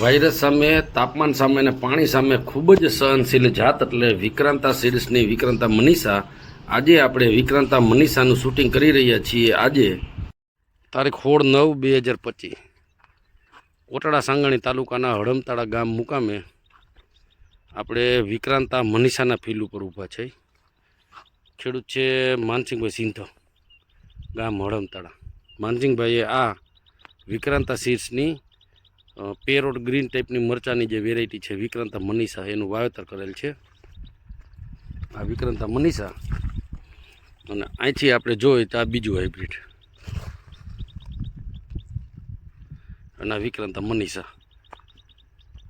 Virus સામે, તાપમાન સામે અને પાણી સામે ખૂબ જ સહનશીલ જાત એટલે વિક્રાંતા સિરીઝની વિક્રાંતા મનીષા. આજે આપણે વિક્રાંતા મનીષાનું શૂટિંગ કરી રહ્યા છીએ આજે, તારીખ સોળ નવ બે હજાર પચીસ. કોટડા સાંગાણી તાલુકાના હળમતાળા ગામ મુકામે આપણે વિક્રાંતા મનીષાના ફીલ ઉપર ઊભા છે. ખેડૂત છે માનસિંહભાઈ સિંધો, ગામ હડમતાળા. માનસિંહભાઈએ આ વિક્રાંતા સીડ્સની પેરોડ ગ્રીન ટાઈપની મરચાની જે વેરાયટી છે, વિક્રાંતા મનીષા, એનું વાવેતર કરેલ છે. આ વિક્રાંતા મનીષા. અને અહીંથી આપણે જોઈએ તો આ બીજું હાઇબ્રિડ અને આ વિક્રાંતા મનીષા.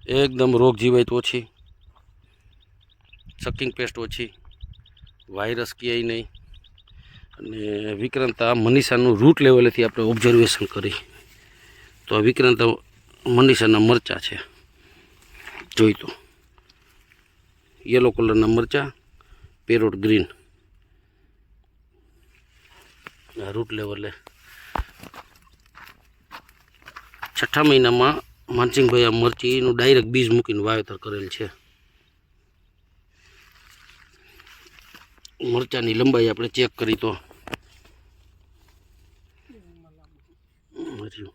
એકદમ રોગ જીવાય ઓછી. સકિંગ પેસ્ટ ઓછી. વાયરસ ક્યાંય નહીં. અને વિક્રાંતા મનીષાનું રૂટ લેવલેથી આપણે ઓબ્ઝર્વેશન કરી. તો આ વિક્રાંતા મનીષાના મરચાં છે. જોઈ તો યલો કલરના મરચાં પેરોટ ગ્રીન રૂટ લેવલે છઠ્ઠા મહિનામાં માનસિંહભાઈ આ મરચીનું ડાયરેક્ટ બીજ મૂકીને વાવેતર કરેલ છે. મરચાની લંબાઈ આપણે ચેક કરી તો મરચું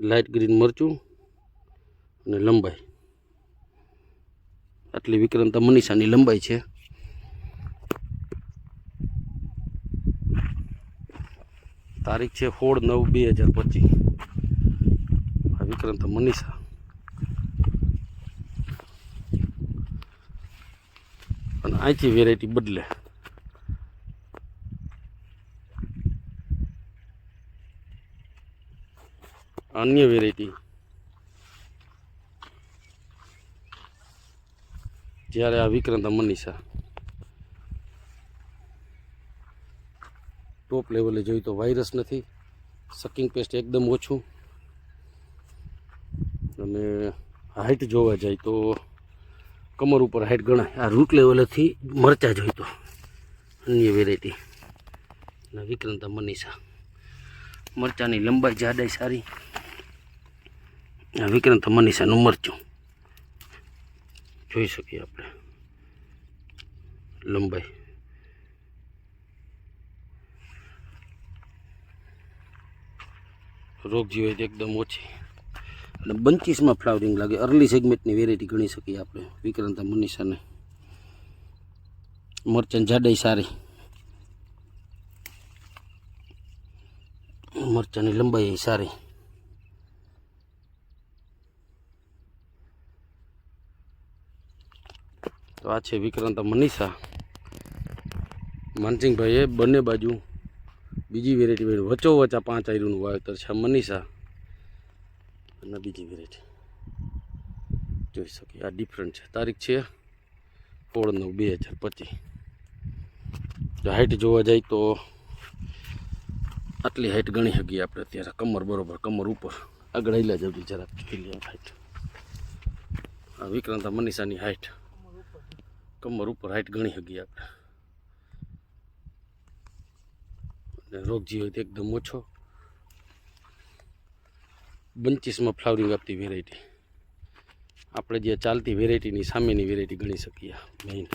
લાઇટ ગ્રીન મરચું અને લંબાઈ. આટલી વિક્રાંતા મનીષાની લંબાઈ છે. તારીખ છે સોળ નવ બે હજાર પચીસ. આ વિક્રમતા મનીષા. અને અહીંથી વેરાયટી બદલે. અન્ય વેરાયટી જ્યારે આ વિક્રાંત મનીષા ટોપ લેવલે જોઈ તો વાયરસ નથી. સકિંગ પેસ્ટ એકદમ ઓછું. અને હાઇટ જોવા જાય તો કમર ઉપર હાઇટ ગણાય. આ રૂટ લેવલેથી મરચા જોઈ તો. અન્ય વેરાયટી વિક્રાંતા મનીષા મરચાની લંબાઈ જાડાઈ સારી. વિક્રાંતા મનીષાનું મરચું જોઈ શકીએ આપણે. લંબાઈ. રોગ જીવાય એકદમ ઓછી. અને બંચીસમાં ફ્લાવરિંગ લાગે. અર્લી સેગમેન્ટની વેરાયટી ગણી શકીએ આપણે. વિક્રાંતા મનીષાને. મરચાં જાડાઈ સારી. મરચાંની લંબાઈ સારી. તો આ છે વિક્રાંતા મનીષા. માનસિંહભાઈએ બંને બાજુ બીજી વેરાયટી વાળી વચોવચ આ પાંચ આયરુનું વાવેતર છે. મનીષા અને બીજી વેરાયટી જોઈ શકીએ. આ ડિફરન્ટ છે. તારીખ છે સોળ નવ બે હજાર પચીસ. જો હાઇટ જોવા જાય તો આટલી હાઇટ ગણી શકીએ આપણે અત્યારે. કમર બરોબર, કમર ઉપર. આગળ હિલા જવડી જરાક. હાઇટ આ વિક્રાંતા મનીષાની હાઇટ કમર ઉપર હાઇટ ગણી શકીએ આપણે. અને રોગ જીવ તો એકદમ ઓછો. બંચીસમાં ફ્લાવરિંગ આપતી વેરાયટી આપણે જે ચાલતી વેરાયટીની સામેની વેરાયટી ગણી શકીએ મેઇન